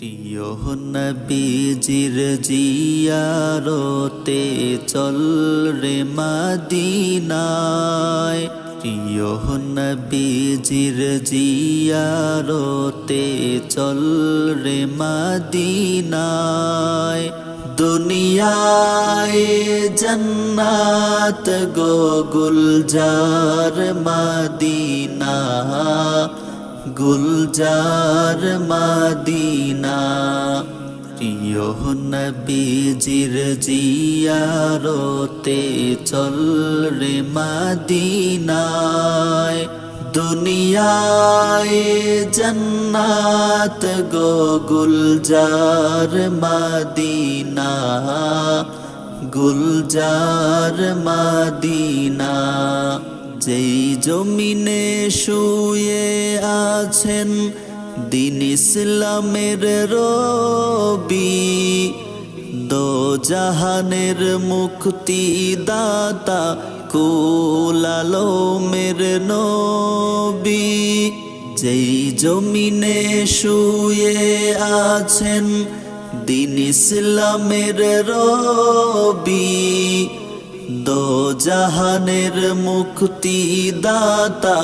প্রিয় নবীজির জিয়ারতে চল রে মাদিনায়। প্রিয় নবীজির জিয়ারতে চল রে মাদিনায়। দুনিয়ায় জন্নাত গো গুলজার মাদিনা। গুলজার মাদিনা, প্রিয় নবীজির জিয়ারতে চল রে মাদিনায়। দুনিয়ায় জন্নাত গো গুলজার মাদিনা গুলজার মাদিনা। যেই জমিনে শুয়ে আছেন দিন ইসলামের রবি দো জাহানের মুক্তি দাতা কুলালোমের নবী। যেই জমিনে শুয়ে আছেন দিন ইসলামের রবি দো জাহানের মুক্তি দাতা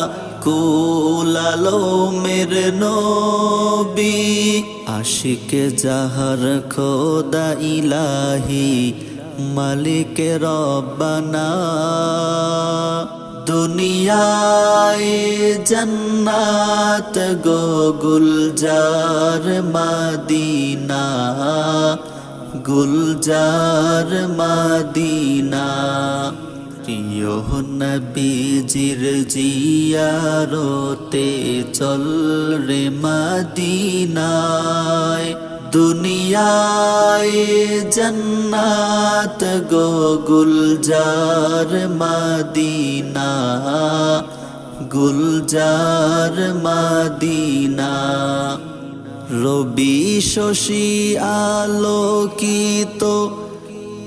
কুলালো মের নবী। আশিক জাহার খোদা ইলাহি, মালিক রব্বানা। দুনিয়ায় জন্নাত গো গুলজার মাদিনা। গুলজার মাদিনা, প্রিয় নবীজির জিয়ারতে চল রে মাদিনায়। দুনিয়ায় জন্নাত গো গুলজার মাদিনা গুলজার মাদিনা। রবি শশী আলোকিত,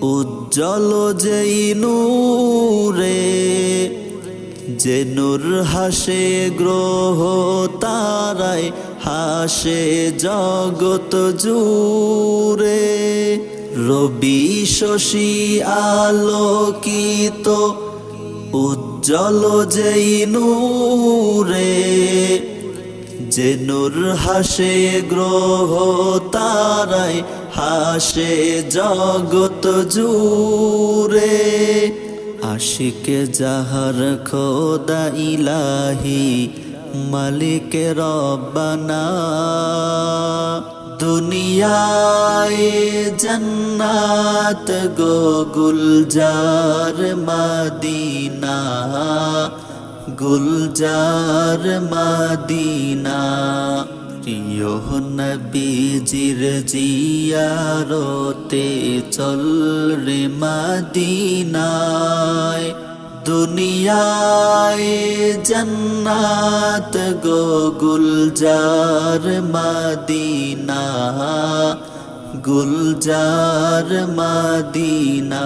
উজ্জ্বল যেই নূরে, যে নূর হাসে গ্রহ তারায়, হাসে জগত জুড়ে। রবি শশী আলোকিত, উজ্জ্বল যেই নূরে যে নূর হাসে গ্রহ তারায় হাসে জগত জুড়ে। আশিকে যাহার খোদা ইলাহি, মালিক রব্বানা। দুনিয়ায় জন্নাত গো গুলজার মাদিনা। গুলজার মাদিনা, প্রিয় নবীজির জিয়ারতে চল রে মাদিনায়। দুনিয়ায় জন্নাত গো গুলজার মাদিনা গুলজার মাদিনা।